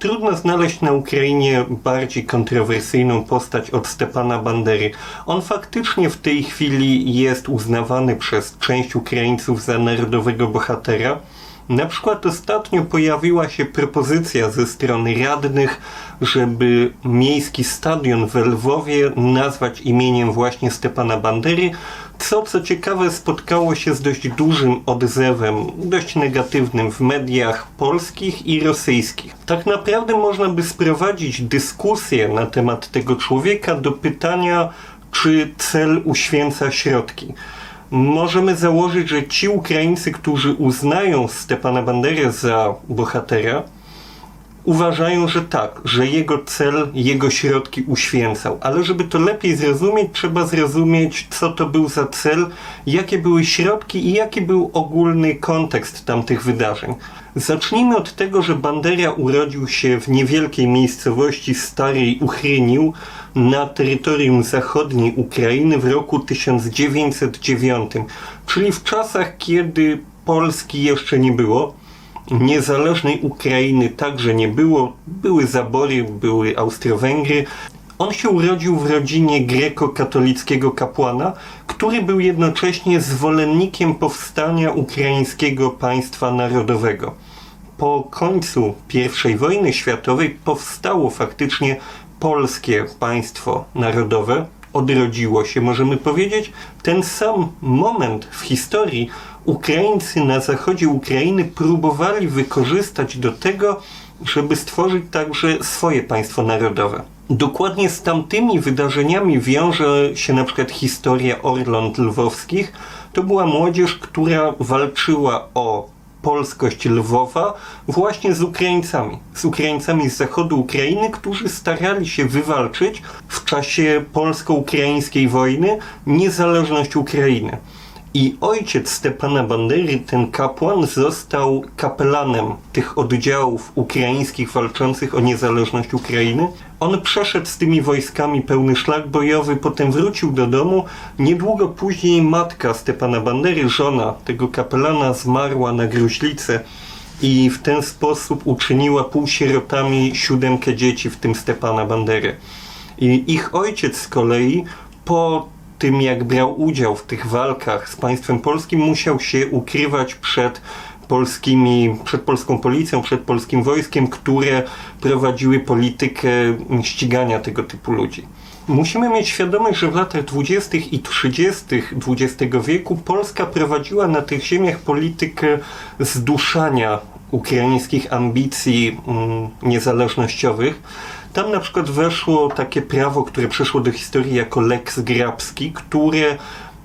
Trudno znaleźć na Ukrainie bardziej kontrowersyjną postać od Stepana Bandery. On faktycznie w tej chwili jest uznawany przez część Ukraińców za narodowego bohatera. Na przykład ostatnio pojawiła się propozycja ze strony radnych, żeby miejski stadion w Lwowie nazwać imieniem właśnie Stepana Bandery, co co ciekawe spotkało się z dość dużym odzewem, dość negatywnym w mediach polskich i rosyjskich. Tak naprawdę można by sprowadzić dyskusję na temat tego człowieka do pytania, czy cel uświęca środki możemy założyć, że ci Ukraińcy, którzy uznają Stepana Banderę za bohatera, uważają, że tak, że jego cel, jego środki uświęcał. Ale żeby to lepiej zrozumieć, trzeba zrozumieć, co to był za cel, jakie były środki i jaki był ogólny kontekst tamtych wydarzeń. Zacznijmy od tego, że Bandera urodził się w niewielkiej miejscowości Starej Uchrynił na terytorium zachodniej Ukrainy w roku 1909, czyli w czasach, kiedy Polski jeszcze nie było niezależnej Ukrainy także nie było. Były zabory, były Austro-Węgry. On się urodził w rodzinie greko-katolickiego kapłana, który był jednocześnie zwolennikiem powstania ukraińskiego państwa narodowego. Po końcu I wojny światowej powstało faktycznie polskie państwo narodowe, odrodziło się, możemy powiedzieć. Ten sam moment w historii Ukraińcy na zachodzie Ukrainy próbowali wykorzystać do tego, żeby stworzyć także swoje państwo narodowe. Dokładnie z tamtymi wydarzeniami wiąże się na przykład historia Orląt Lwowskich. To była młodzież, która walczyła o polskość Lwowa właśnie z Ukraińcami. Z Ukraińcami z zachodu Ukrainy, którzy starali się wywalczyć w czasie polsko-ukraińskiej wojny niezależność Ukrainy. I ojciec Stepana Bandery, ten kapłan, został kapelanem tych oddziałów ukraińskich walczących o niezależność Ukrainy. On przeszedł z tymi wojskami pełny szlak bojowy, potem wrócił do domu. Niedługo później matka Stepana Bandery, żona tego kapelana, zmarła na gruźlicę i w ten sposób uczyniła półsierotami siódemkę dzieci, w tym Stepana Bandery. I ich ojciec z kolei po tym, jak brał udział w tych walkach z państwem polskim, musiał się ukrywać przed polskimi, przed polską policją, przed polskim wojskiem, które prowadziły politykę ścigania tego typu ludzi. Musimy mieć świadomość, że w latach 20. i 30. XX wieku Polska prowadziła na tych ziemiach politykę zduszania ukraińskich ambicji mm, niezależnościowych tam na przykład weszło takie prawo, które przeszło do historii jako Lex Grabski, które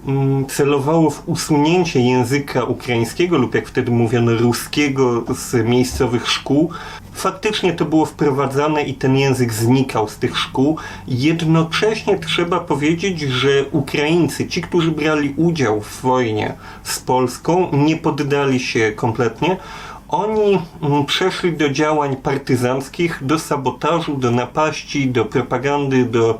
mm, celowało w usunięcie języka ukraińskiego lub jak wtedy mówiono ruskiego z miejscowych szkół. Faktycznie to było wprowadzane i ten język znikał z tych szkół. Jednocześnie trzeba powiedzieć, że Ukraińcy, ci, którzy brali udział w wojnie z Polską, nie poddali się kompletnie. Oni mm, przeszli do działań partyzanckich, do sabotażu, do napaści, do propagandy, do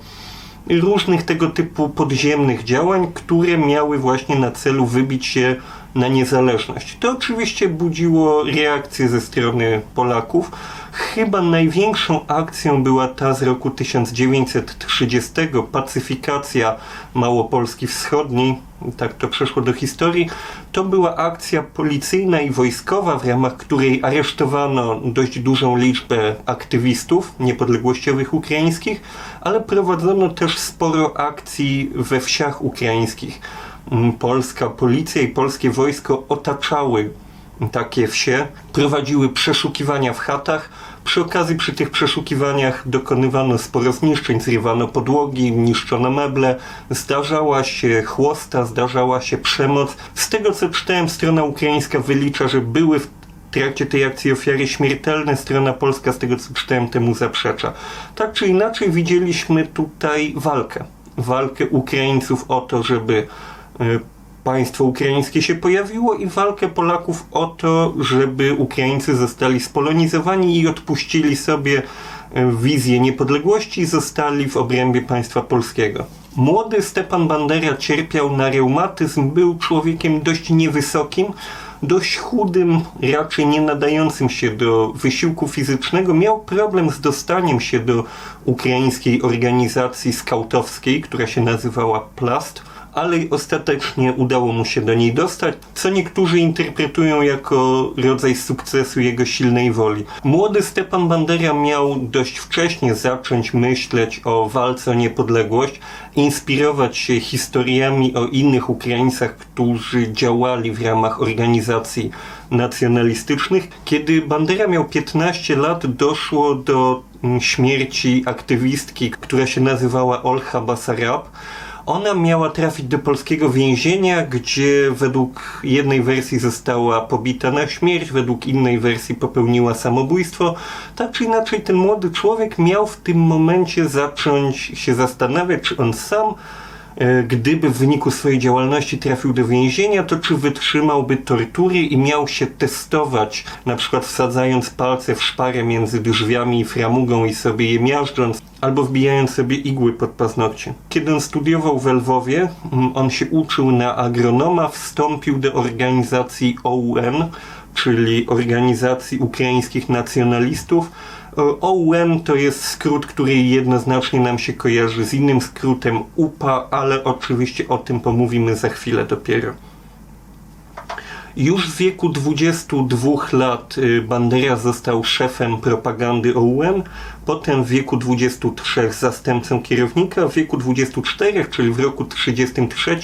różnych tego typu podziemnych działań, które miały właśnie na celu wybić się na niezależność. To oczywiście budziło reakcję ze strony Polaków. Chyba największą akcją była ta z roku 1930, pacyfikacja Małopolski Wschodniej, tak to przeszło do historii. To była akcja policyjna i wojskowa, w ramach której aresztowano dość dużą liczbę aktywistów niepodległościowych ukraińskich, ale prowadzono też sporo akcji we wsiach ukraińskich. Mm, polska policja i polskie wojsko otaczały takie wsie, prowadziły przeszukiwania w chatach. Przy okazji przy tych przeszukiwaniach dokonywano sporo zniszczeń, zrywano podłogi, niszczono meble, zdarzała się chłosta, zdarzała się przemoc. Z tego co czytałem, strona ukraińska wylicza, że były w trakcie tej akcji ofiary śmiertelne, strona polska z tego co czytałem temu zaprzecza. Tak czy inaczej widzieliśmy tutaj walkę. Walkę Ukraińców o to, żeby E, państwo ukraińskie się pojawiło i walkę Polaków o to, żeby Ukraińcy zostali spolonizowani i odpuścili sobie e, wizję niepodległości i zostali w obrębie państwa polskiego. Młody Stepan Bandera cierpiał na reumatyzm, był człowiekiem dość niewysokim, dość chudym, raczej nie nadającym się do wysiłku fizycznego, miał problem z dostaniem się do ukraińskiej organizacji skautowskiej, która się nazywała Plast ale ostatecznie udało mu się do niej dostać, co niektórzy interpretują jako rodzaj sukcesu jego silnej woli. Młody Stepan Bandera miał dość wcześnie zacząć myśleć o walce o niepodległość, inspirować się historiami o innych Ukraińcach, którzy działali w ramach organizacji nacjonalistycznych. Kiedy Bandera miał 15 lat, doszło do mm, śmierci aktywistki, która się nazywała Olcha Basarab. Ona miała trafić do polskiego więzienia, gdzie według jednej wersji została pobita na śmierć, według innej wersji popełniła samobójstwo. Tak czy inaczej, ten młody człowiek miał w tym momencie zacząć się zastanawiać, czy on sam gdyby w wyniku swojej działalności trafił do więzienia, to czy wytrzymałby tortury i miał się testować, na przykład wsadzając palce w szparę między drzwiami i framugą i sobie je miażdżąc, albo wbijając sobie igły pod paznokcie. Kiedy on studiował w Lwowie, mm, on się uczył na agronoma, wstąpił do organizacji OUN, czyli Organizacji Ukraińskich Nacjonalistów, OUN to jest skrót, który jednoznacznie nam się kojarzy z innym skrótem UPA, ale oczywiście o tym pomówimy za chwilę dopiero. Już w wieku 22 lat y, Bandera został szefem propagandy OUN, potem w wieku 23 zastępcą kierownika, w wieku 24, czyli w roku 33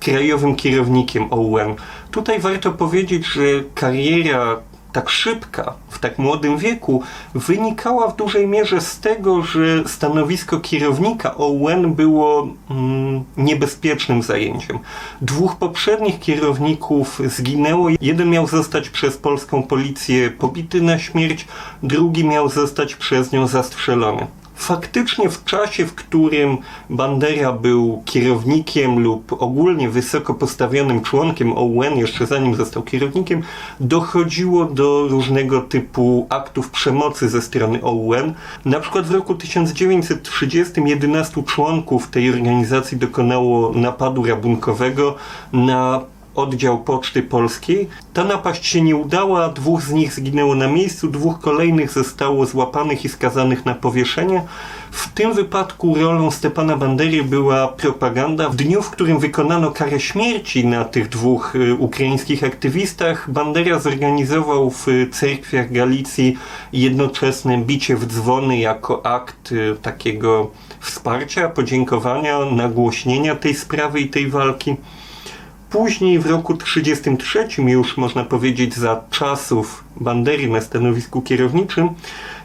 krajowym kierownikiem OUN. Tutaj warto powiedzieć, że kariera tak szybka w tak młodym wieku wynikała w dużej mierze z tego, że stanowisko kierownika OUN było mm, niebezpiecznym zajęciem. Dwóch poprzednich kierowników zginęło. Jeden miał zostać przez polską policję pobity na śmierć, drugi miał zostać przez nią zastrzelony faktycznie w czasie, w którym Bandera był kierownikiem lub ogólnie wysoko postawionym członkiem OUN, jeszcze zanim został kierownikiem, dochodziło do różnego typu aktów przemocy ze strony OUN. Na przykład w roku 1930 11 członków tej organizacji dokonało napadu rabunkowego na oddział Poczty Polskiej. Ta napaść się nie udała, dwóch z nich zginęło na miejscu, dwóch kolejnych zostało złapanych i skazanych na powieszenie. W tym wypadku rolą Stepana Bandery była propaganda. W dniu, w którym wykonano karę śmierci na tych dwóch y, ukraińskich aktywistach, Bandera zorganizował w cerkwiach Galicji jednoczesne bicie w dzwony jako akt y, takiego wsparcia, podziękowania, nagłośnienia tej sprawy i tej walki. Później w roku 1933, już można powiedzieć za czasów Bandery na stanowisku kierowniczym,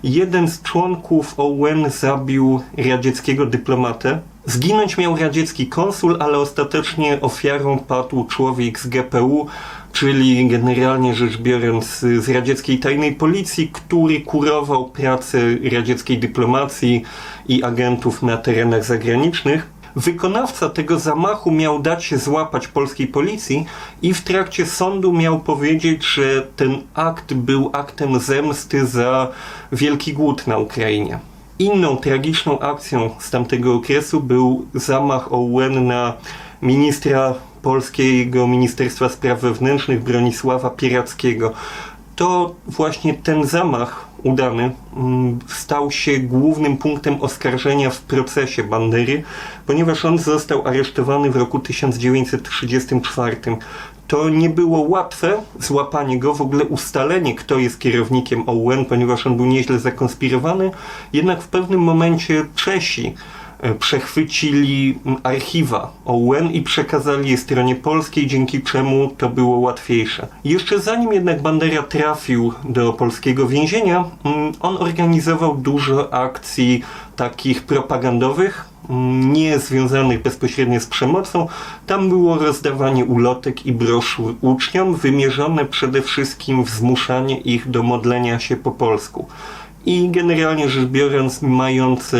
jeden z członków OUN zabił radzieckiego dyplomatę. Zginąć miał radziecki konsul, ale ostatecznie ofiarą padł człowiek z GPU, czyli generalnie rzecz biorąc z radzieckiej tajnej policji, który kurował pracę radzieckiej dyplomacji i agentów na terenach zagranicznych. Wykonawca tego zamachu miał dać się złapać polskiej policji i w trakcie sądu miał powiedzieć, że ten akt był aktem zemsty za wielki głód na Ukrainie. Inną tragiczną akcją z tamtego okresu był zamach OUN na ministra polskiego Ministerstwa Spraw Wewnętrznych Bronisława Pierackiego. To właśnie ten zamach udany mm, stał się głównym punktem oskarżenia w procesie Bandery, ponieważ on został aresztowany w roku 1934. To nie było łatwe złapanie go, w ogóle ustalenie, kto jest kierownikiem OUN, ponieważ on był nieźle zakonspirowany, jednak w pewnym momencie Czesi przechwycili archiwa OUN i przekazali je stronie polskiej, dzięki czemu to było łatwiejsze. Jeszcze zanim jednak Bandera trafił do polskiego więzienia, on organizował dużo akcji takich propagandowych, nie związanych bezpośrednio z przemocą. Tam było rozdawanie ulotek i broszur uczniom, wymierzone przede wszystkim w zmuszanie ich do modlenia się po polsku i generalnie rzecz biorąc mając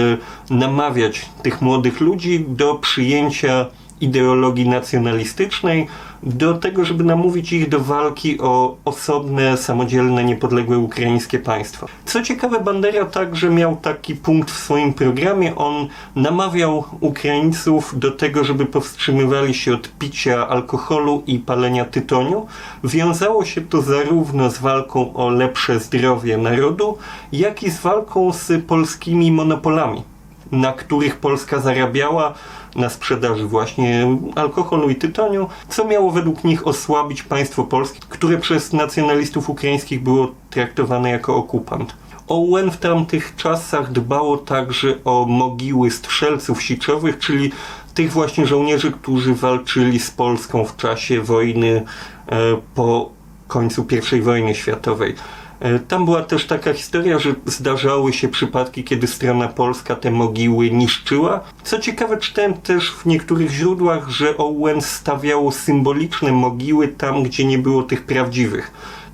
namawiać tych młodych ludzi do przyjęcia ideologii nacjonalistycznej, do tego, żeby namówić ich do walki o osobne, samodzielne, niepodległe ukraińskie państwo. Co ciekawe, Bandera także miał taki punkt w swoim programie. On namawiał Ukraińców do tego, żeby powstrzymywali się od picia alkoholu i palenia tytoniu. Wiązało się to zarówno z walką o lepsze zdrowie narodu, jak i z walką z polskimi monopolami, na których Polska zarabiała na sprzedaży właśnie alkoholu i tytoniu, co miało według nich osłabić państwo polskie, które przez nacjonalistów ukraińskich było traktowane jako okupant. Owen w tamtych czasach dbało także o mogiły strzelców siczowych, czyli tych właśnie żołnierzy, którzy walczyli z Polską w czasie wojny e, po końcu I wojny światowej. E, tam była też taka historia, że zdarzały się przypadki, kiedy strona polska te mogiły niszczyła. Co ciekawe, czytałem też w niektórych źródłach, że Owen stawiało symboliczne mogiły tam, gdzie nie było tych prawdziwych.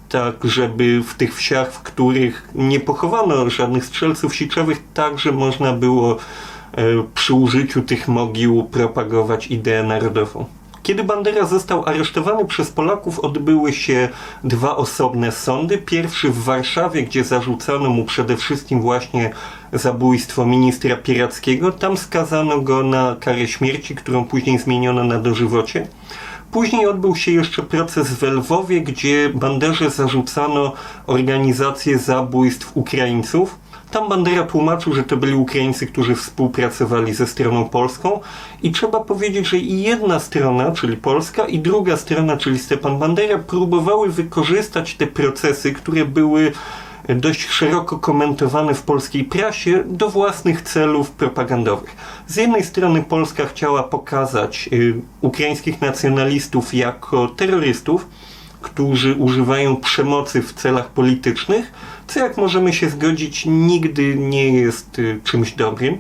Tak, żeby w tych wsiach, w których nie pochowano żadnych strzelców siczowych, także można było e, przy użyciu tych mogił propagować ideę narodową. Kiedy Bandera został aresztowany przez Polaków, odbyły się dwa osobne sądy. Pierwszy w Warszawie, gdzie zarzucano mu przede wszystkim właśnie zabójstwo ministra Pierackiego. Tam skazano go na karę śmierci, którą później zmieniono na dożywocie. Później odbył się jeszcze proces w Lwowie, gdzie Banderze zarzucano organizację zabójstw Ukraińców. Tam Bandera tłumaczył, że to byli Ukraińcy, którzy współpracowali ze stroną polską i trzeba powiedzieć, że i jedna strona, czyli Polska, i druga strona, czyli Stepan Bandera, próbowały wykorzystać te procesy, które były dość szeroko komentowane w polskiej prasie do własnych celów propagandowych. Z jednej strony Polska chciała pokazać y, ukraińskich nacjonalistów jako terrorystów, którzy używają przemocy w celach politycznych, co jak możemy się zgodzić, nigdy nie jest y, czymś dobrym.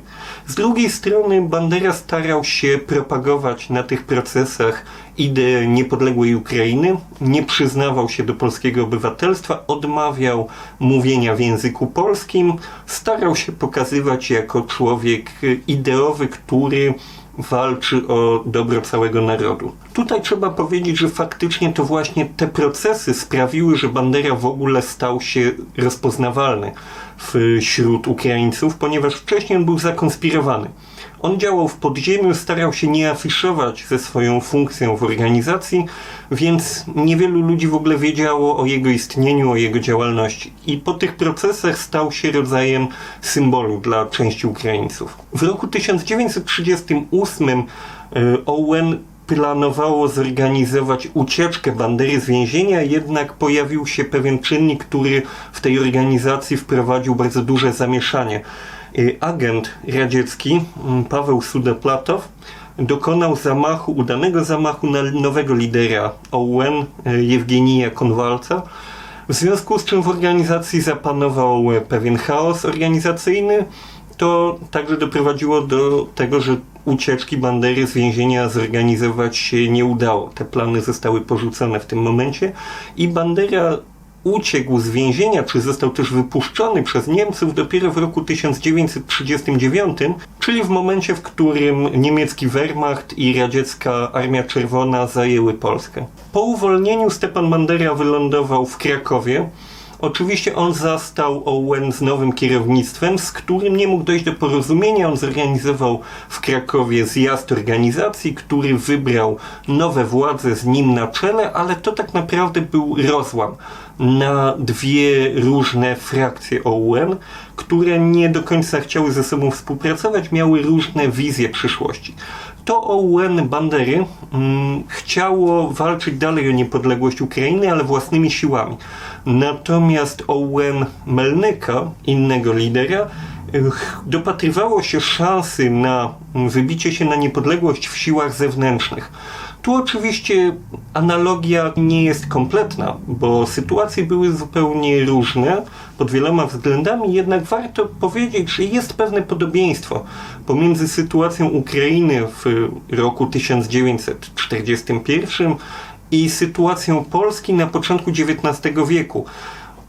Z drugiej strony Bandera starał się propagować na tych procesach ideę niepodległej Ukrainy, nie przyznawał się do polskiego obywatelstwa, odmawiał mówienia w języku polskim, starał się pokazywać jako człowiek y, ideowy, który walczy o dobro całego narodu. Tutaj trzeba powiedzieć, że faktycznie to właśnie te sprawiły, że Bandera w ogóle stał się rozpoznawalny wśród Ukraińców, ponieważ wcześniej on był zakonspirowany. On działał w podziemiu, starał się nie afiszować ze swoją funkcją w organizacji, więc niewielu ludzi w ogóle wiedziało o jego istnieniu, o jego działalności. I po tych procesach stał się rodzajem symbolu dla części Ukraińców. W roku 1938 e, Owen planowało zorganizować ucieczkę Bandery z więzienia, jednak pojawił się pewien czynnik, który w tej organizacji wprowadził bardzo duże zamieszanie. Y, agent radziecki mm, Paweł Sudeplatow dokonał zamachu, udanego zamachu na nowego lidera OUN, y, Jewgenija Konwalca, w związku z czym w organizacji zapanował pewien chaos organizacyjny. To także doprowadziło do tego, że ucieczki Bandery z więzienia zorganizować się nie udało. Te plany zostały porzucone w tym momencie i Bandera uciekł z więzienia, czy został też wypuszczony przez Niemców dopiero w roku 1939, czyli w momencie, w którym niemiecki Wehrmacht i radziecka Armia Czerwona zajęły Polskę. Po uwolnieniu Stepan Bandera wylądował w Krakowie, Oczywiście on zastał Owen z nowym kierownictwem, z którym nie mógł dojść do porozumienia. On zorganizował w Krakowie zjazd organizacji, który wybrał nowe władze z nim na czele, ale to tak naprawdę był rozłam na dwie różne frakcje OUN, które nie do końca chciały ze sobą współpracować, miały różne wizje przyszłości to OUN Bandery mm, chciało walczyć dalej o niepodległość Ukrainy, ale własnymi siłami. Natomiast OUN Melnyka, innego lidera, dopatrywało się szansy na wybicie się na niepodległość w siłach zewnętrznych. Tu oczywiście analogia nie jest kompletna, bo sytuacje były zupełnie różne pod wieloma względami, jednak warto powiedzieć, że jest pewne podobieństwo pomiędzy sytuacją Ukrainy w roku 1941 i sytuacją Polski na początku XIX wieku.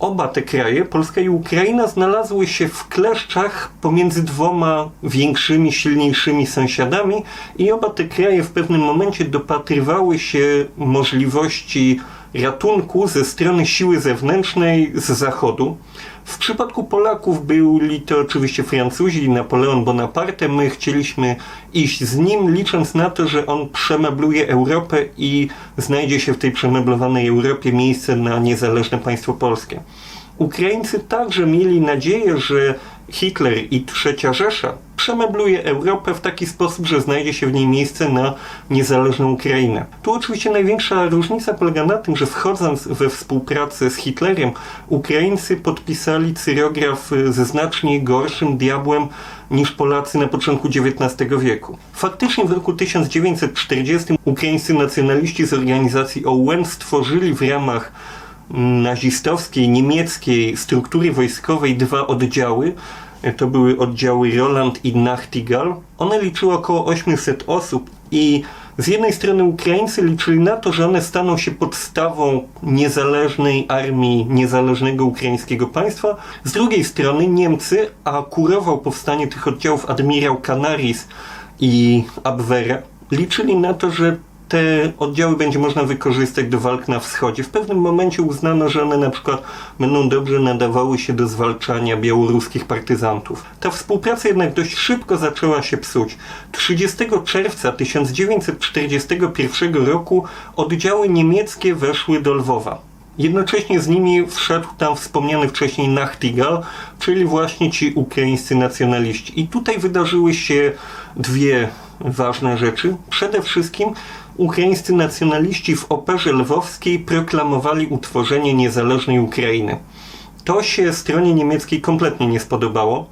Oba te kraje, Polska i Ukraina, znalazły się w kleszczach pomiędzy dwoma większymi, silniejszymi sąsiadami i oba te kraje w pewnym momencie dopatrywały się możliwości ratunku ze strony siły zewnętrznej z zachodu. W przypadku Polaków byli to oczywiście Francuzi Napoleon Bonaparte. My chcieliśmy iść z nim, licząc na to, że on przemebluje Europę i znajdzie się w tej przemeblowanej Europie miejsce na niezależne państwo polskie. Ukraińcy także mieli nadzieję, że Hitler i Trzecia Rzesza przemebluje Europę w taki sposób, że znajdzie się w niej miejsce na niezależną Ukrainę. Tu oczywiście największa różnica polega na tym, że wchodząc we współpracę z Hitlerem, Ukraińcy podpisali cyrograf ze znacznie gorszym diabłem niż Polacy na początku XIX wieku. Faktycznie w roku 1940 ukraińscy nacjonaliści z organizacji OUN stworzyli w ramach nazistowskiej, niemieckiej struktury wojskowej dwa oddziały. To były oddziały Roland i Nachtigal. One liczyły około 800 osób i z jednej strony Ukraińcy liczyli na to, że one staną się podstawą niezależnej armii, niezależnego ukraińskiego państwa. Z drugiej strony Niemcy, a kurował powstanie tych oddziałów admirał Canaris i Abwehr, liczyli na to, że te oddziały będzie można wykorzystać do walk na wschodzie. W pewnym momencie uznano, że one na przykład będą dobrze nadawały się do zwalczania białoruskich partyzantów. Ta współpraca jednak dość szybko zaczęła się psuć. 30 czerwca 1941 roku oddziały niemieckie weszły do Lwowa. Jednocześnie z nimi wszedł tam wspomniany wcześniej Nachtigal, czyli właśnie ci ukraińscy nacjonaliści. I tutaj wydarzyły się dwie ważne rzeczy. Przede wszystkim ukraińscy nacjonaliści w operze lwowskiej proklamowali utworzenie niezależnej Ukrainy. To się stronie niemieckiej kompletnie nie spodobało.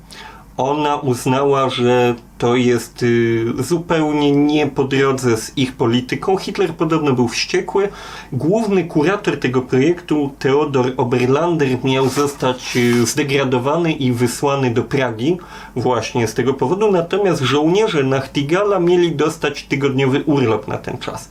Ona uznała, że to jest y, zupełnie nie po drodze z ich polityką. Hitler podobno był wściekły. Główny kurator tego projektu, Theodor Oberlander, miał zostać y, zdegradowany i wysłany do Pragi właśnie z tego powodu. Natomiast żołnierze Nachtigala mieli dostać tygodniowy urlop na ten czas.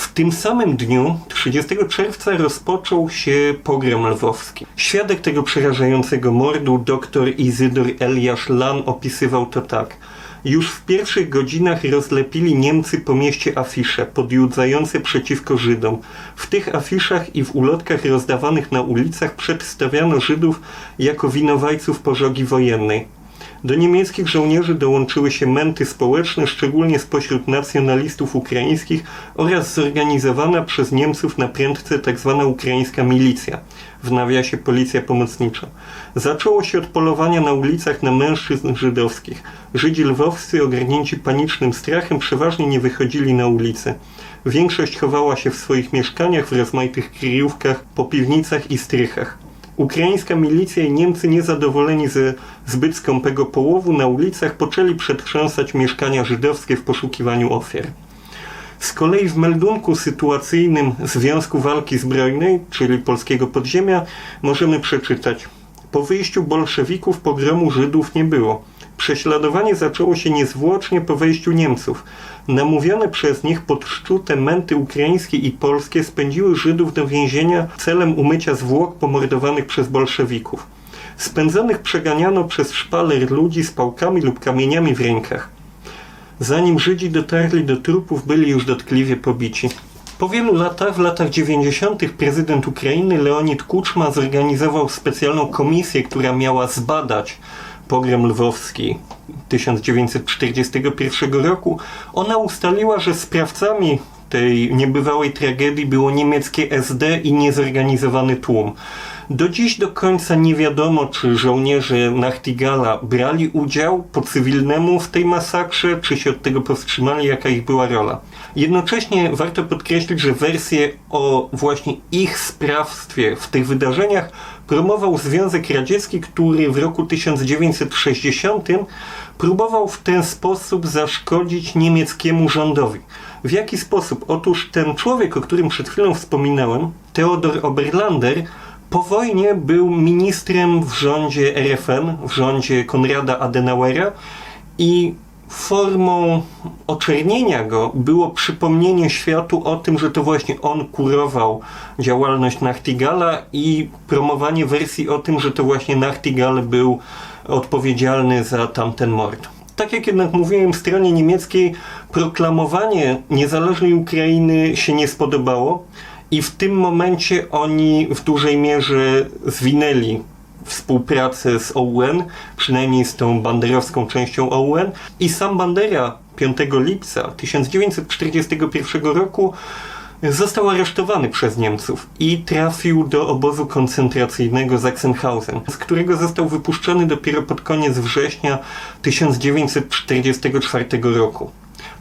W tym samym dniu, 30 czerwca, rozpoczął się pogrom lwowski. Świadek tego przerażającego mordu, dr Izydor Eliasz Lan, opisywał to tak. Już w pierwszych godzinach rozlepili Niemcy po mieście afisze podjudzające przeciwko Żydom. W tych afiszach i w ulotkach rozdawanych na ulicach przedstawiano Żydów jako winowajców pożogi wojennej. Do niemieckich żołnierzy dołączyły się męty społeczne, szczególnie spośród nacjonalistów ukraińskich oraz zorganizowana przez Niemców na prędce tzw. Tak ukraińska milicja, w nawiasie policja pomocnicza. Zaczęło się od polowania na ulicach na mężczyzn żydowskich. Żydzi lwowscy, ogarnięci panicznym strachem, przeważnie nie wychodzili na ulicę. Większość chowała się w swoich mieszkaniach, w rozmaitych kryjówkach, po piwnicach i strychach. Ukraińska milicja i Niemcy niezadowoleni ze zbyt skąpego połowu na ulicach poczęli przetrząsać mieszkania żydowskie w poszukiwaniu ofiar. Z kolei w meldunku sytuacyjnym Związku Walki Zbrojnej, czyli polskiego podziemia, możemy przeczytać Po wyjściu bolszewików pogromu Żydów nie było. Prześladowanie zaczęło się niezwłocznie po wejściu Niemców. Namówione przez nich podszczute męty ukraińskie i polskie spędziły Żydów do więzienia celem umycia zwłok pomordowanych przez bolszewików. Spędzonych przeganiano przez szpaler ludzi z pałkami lub kamieniami w rękach. Zanim Żydzi dotarli do trupów, byli już dotkliwie pobici. Po wielu latach, w latach 90., prezydent Ukrainy Leonid Kuczma zorganizował specjalną komisję, która miała zbadać pogrom lwowski 1941 roku, ona ustaliła, że sprawcami tej niebywałej tragedii było niemieckie SD i niezorganizowany tłum. Do dziś do końca nie wiadomo, czy żołnierze Nachtigala brali udział po cywilnemu w tej masakrze, czy się od tego powstrzymali, jaka ich była rola. Jednocześnie warto podkreślić, że wersję o właśnie ich sprawstwie w tych wydarzeniach promował Związek Radziecki, który w roku 1960 próbował w ten sposób zaszkodzić niemieckiemu rządowi. W jaki sposób? Otóż ten człowiek, o którym przed chwilą wspominałem, Theodor Oberlander, po wojnie był ministrem w rządzie RFN, w rządzie Konrada Adenauera i formą oczernienia go było przypomnienie światu o tym, że to właśnie on kurował działalność Nachtigala i promowanie wersji o tym, że to właśnie Nachtigal był odpowiedzialny za tamten mord. Tak jak jednak mówiłem, stronie niemieckiej proklamowanie niezależnej Ukrainy się nie spodobało i w tym momencie oni w dużej mierze zwinęli współpracę z OUN, przynajmniej z tą banderowską częścią OUN i sam Bandera 5 lipca 1941 roku został aresztowany przez Niemców i trafił do obozu koncentracyjnego Sachsenhausen, z którego został wypuszczony dopiero pod koniec września 1944 roku.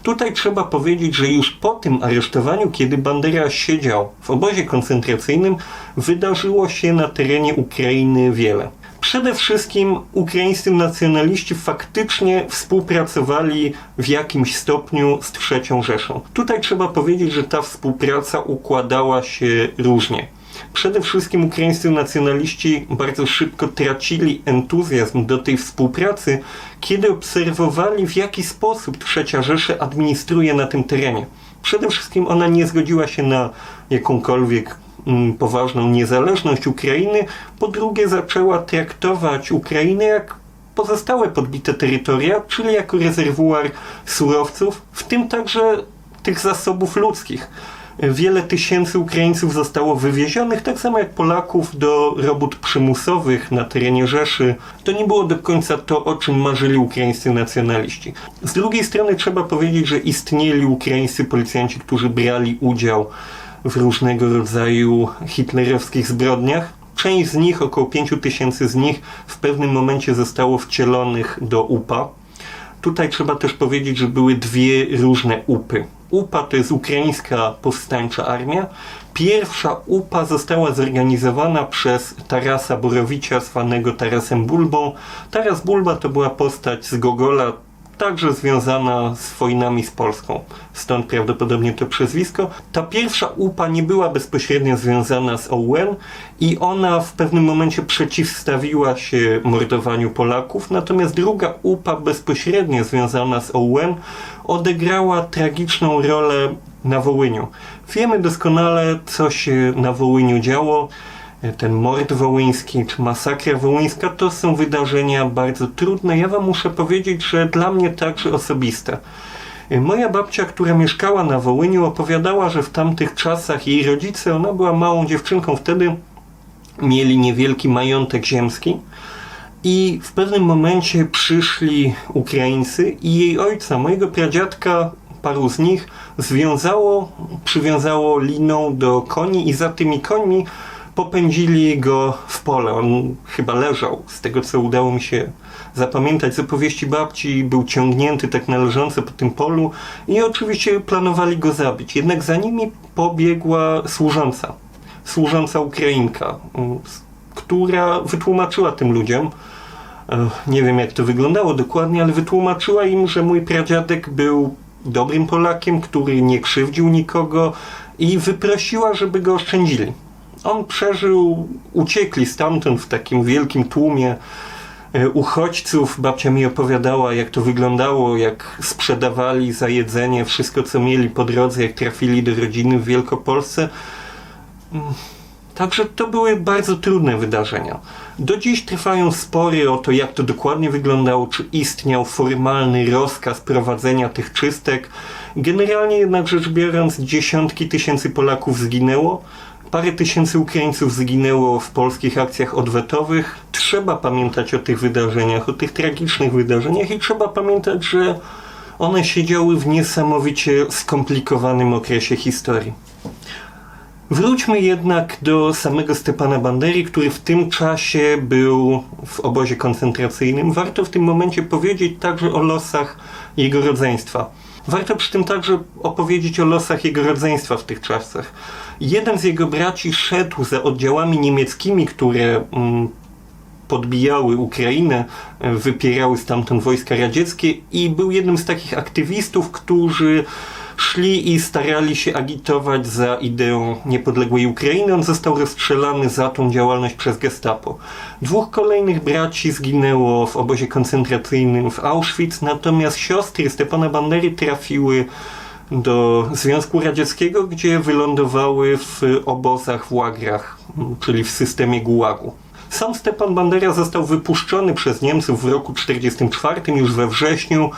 Tutaj trzeba powiedzieć, że już po tym aresztowaniu, kiedy Bandera siedział w obozie koncentracyjnym, wydarzyło się na terenie Ukrainy wiele. Przede wszystkim ukraińscy nacjonaliści faktycznie współpracowali w jakimś stopniu z trzecią Rzeszą. Tutaj trzeba powiedzieć, że ta współpraca układała się różnie. Przede wszystkim ukraińscy nacjonaliści bardzo szybko tracili entuzjazm do tej współpracy, kiedy obserwowali w jaki sposób Trzecia Rzesza administruje na tym terenie. Przede wszystkim ona nie zgodziła się na jakąkolwiek mm, poważną niezależność Ukrainy. Po drugie zaczęła traktować Ukrainę jak pozostałe podbite terytoria, czyli jako rezerwuar surowców, w tym także tych zasobów ludzkich wiele tysięcy Ukraińców zostało wywiezionych, tak samo jak Polaków, do robót przymusowych na terenie Rzeszy. To nie było do końca to, o czym marzyli ukraińscy nacjonaliści. Z drugiej strony trzeba powiedzieć, że istnieli ukraińscy policjanci, którzy brali udział w różnego rodzaju hitlerowskich zbrodniach. Część z nich, około 5 tysięcy z nich, w pewnym momencie zostało wcielonych do UPA. Tutaj trzeba też powiedzieć, że były dwie różne UPy. UPA to jest Ukraińska Powstańcza Armia. Pierwsza UPA została zorganizowana przez Tarasa Borowicza, zwanego Tarasem Bulbą. Taras Bulba to była postać z Gogola, także związana z wojnami z Polską. Stąd prawdopodobnie to przezwisko. Ta pierwsza UPA nie była bezpośrednio związana z OUN i ona w pewnym momencie przeciwstawiła się mordowaniu Polaków, natomiast druga UPA bezpośrednio związana z OUN odegrała tragiczną rolę na Wołyniu. Wiemy doskonale, co się na Wołyniu działo ten mord wołyński czy masakra wołyńska to są wydarzenia bardzo trudne. Ja wam muszę powiedzieć, że dla mnie także osobiste. Moja babcia, która mieszkała na Wołyniu, opowiadała, że w tamtych czasach jej rodzice, ona była małą dziewczynką wtedy, mieli niewielki majątek ziemski i w pewnym momencie przyszli Ukraińcy i jej ojca, mojego pradziadka, paru z nich związało, przywiązało liną do koni i za tymi końmi popędzili go w pole. On chyba leżał. Z tego, co udało mi się zapamiętać z opowieści babci, był ciągnięty tak należąco po tym polu i oczywiście planowali go zabić. Jednak za nimi pobiegła służąca. Służąca Ukrainka, która wytłumaczyła tym ludziom, e, nie wiem jak to wyglądało dokładnie, ale wytłumaczyła im, że mój pradziadek był dobrym Polakiem, który nie krzywdził nikogo i wyprosiła, żeby go oszczędzili. On przeżył, uciekli stamtąd w takim wielkim tłumie e, uchodźców. Babcia mi opowiadała, jak to wyglądało, jak sprzedawali za jedzenie wszystko, co mieli po drodze, jak trafili do rodziny w Wielkopolsce. Mm, także to były bardzo trudne wydarzenia. Do dziś trwają spory o to, jak to dokładnie wyglądało, czy istniał formalny rozkaz prowadzenia tych czystek. Generalnie jednak rzecz biorąc, dziesiątki tysięcy Polaków zginęło. Parę tysięcy Ukraińców zginęło w polskich akcjach odwetowych. Trzeba pamiętać o tych wydarzeniach, o tych tragicznych wydarzeniach i trzeba pamiętać, że one się działy w niesamowicie skomplikowanym okresie historii. Wróćmy jednak do samego Stepana Bandery, który w tym czasie był w obozie koncentracyjnym. Warto w tym momencie powiedzieć także o losach jego rodzeństwa. Warto przy tym także opowiedzieć o losach jego rodzeństwa w tych czasach. Jeden z jego braci szedł za oddziałami niemieckimi, które mm, podbijały Ukrainę, wypierały stamtąd wojska radzieckie i był jednym z takich aktywistów, którzy szli i starali się agitować za ideą niepodległej Ukrainy. On został rozstrzelany za tą działalność przez gestapo. Dwóch kolejnych braci zginęło w obozie koncentracyjnym w Auschwitz, natomiast siostry Stepana Bandery trafiły do Związku Radzieckiego, gdzie wylądowały w obozach w łagrach, czyli w systemie gułagu. Sam Stepan Bandera został wypuszczony przez Niemców w roku 1944, już we wrześniu,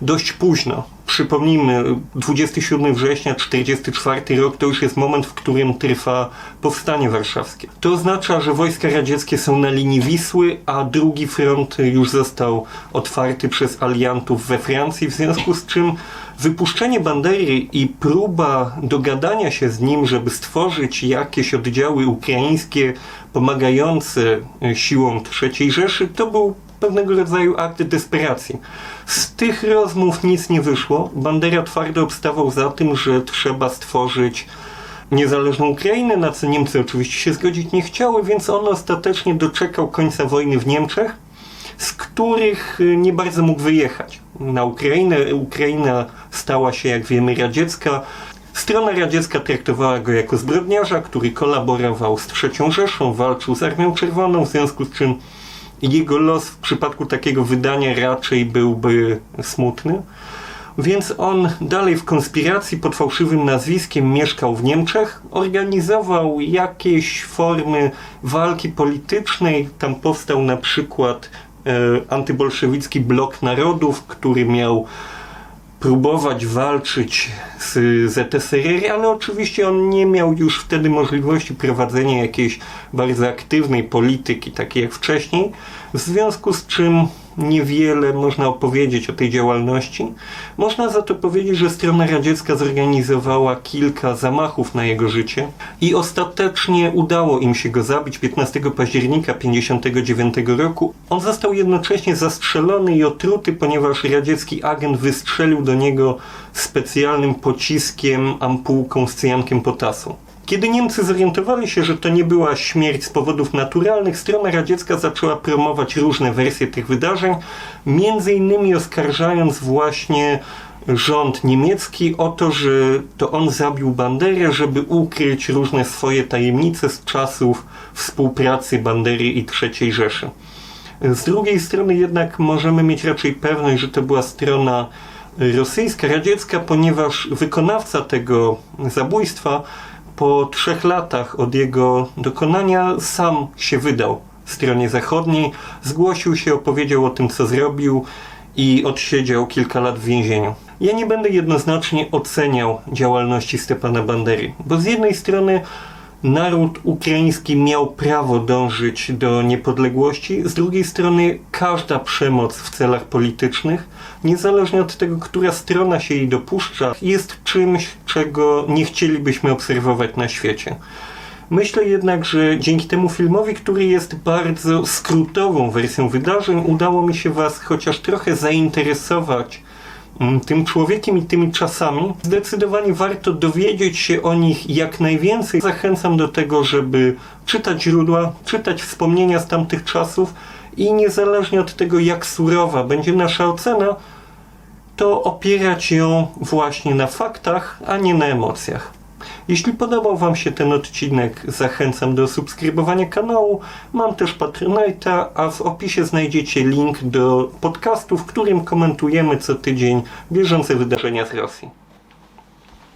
dość późno. Przypomnijmy, 27 września 1944 rok to już jest moment, w którym trwa powstanie warszawskie. To oznacza, że wojska radzieckie są na linii Wisły, a drugi front już został otwarty przez aliantów we Francji, w związku z czym wypuszczenie Bandery i próba dogadania się z nim, żeby stworzyć jakieś oddziały ukraińskie pomagające siłom III Rzeszy, to był pewnego rodzaju akt desperacji. Z tych rozmów nic nie wyszło. Bandera twardo obstawał za tym, że trzeba stworzyć niezależną Ukrainę, na co Niemcy oczywiście się zgodzić nie chciały, więc on ostatecznie doczekał końca wojny w Niemczech, z których nie bardzo mógł wyjechać. Na Ukrainę Ukraina stała się, jak wiemy, radziecka. Strona radziecka traktowała go jako zbrodniarza, który kolaborował z III Rzeszą, walczył z Armią Czerwoną, w związku z czym jego los w przypadku takiego wydania raczej byłby smutny. Więc on dalej w konspiracji pod fałszywym nazwiskiem mieszkał w Niemczech, organizował jakieś formy walki politycznej. Tam powstał na przykład e, antybolszewicki blok narodów, który miał próbować walczyć z ZSRR, ale oczywiście on nie miał już wtedy możliwości prowadzenia jakiejś bardzo aktywnej polityki, takiej jak wcześniej, w związku z czym niewiele można opowiedzieć o tej działalności. Można za to powiedzieć, że strona radziecka zorganizowała kilka zamachów na jego życie i ostatecznie udało im się go zabić 15 października 1959 roku. On został jednocześnie zastrzelony i otruty, ponieważ radziecki agent wystrzelił do niego specjalnym pociskiem ampułką z cyjankiem potasu. Kiedy Niemcy zorientowali się, że to nie była śmierć z powodów naturalnych, strona radziecka zaczęła promować różne wersje tych wydarzeń, między innymi oskarżając właśnie rząd niemiecki o to, że to on zabił Banderę, żeby ukryć różne swoje tajemnice z czasów współpracy Bandery i III Rzeszy. Z drugiej strony jednak możemy mieć raczej pewność, że to była strona rosyjska, radziecka, ponieważ wykonawca tego zabójstwa po trzech latach od jego dokonania sam się wydał stronie zachodniej, zgłosił się, opowiedział o tym, co zrobił i odsiedział kilka lat w więzieniu. Ja nie będę jednoznacznie oceniał działalności Stepana Bandery, bo z jednej strony naród ukraiński miał prawo dążyć do niepodległości, z drugiej strony każda przemoc w celach politycznych, niezależnie od tego, która strona się jej dopuszcza, jest czymś, czego nie chcielibyśmy obserwować na świecie. Myślę jednak, że dzięki temu filmowi, który jest bardzo skrótową wersją wydarzeń, udało mi się Was chociaż trochę zainteresować tym człowiekiem i tymi czasami. Zdecydowanie warto dowiedzieć się o nich jak najwięcej. Zachęcam do tego, żeby czytać źródła, czytać wspomnienia z tamtych czasów i niezależnie od tego, jak surowa będzie nasza ocena, to opierać ją właśnie na faktach, a nie na emocjach. Jeśli podobał Wam się ten odcinek, zachęcam do subskrybowania kanału. Mam też Patronite'a, a w opisie znajdziecie link do podcastu, w którym komentujemy co tydzień bieżące wydarzenia z Rosji.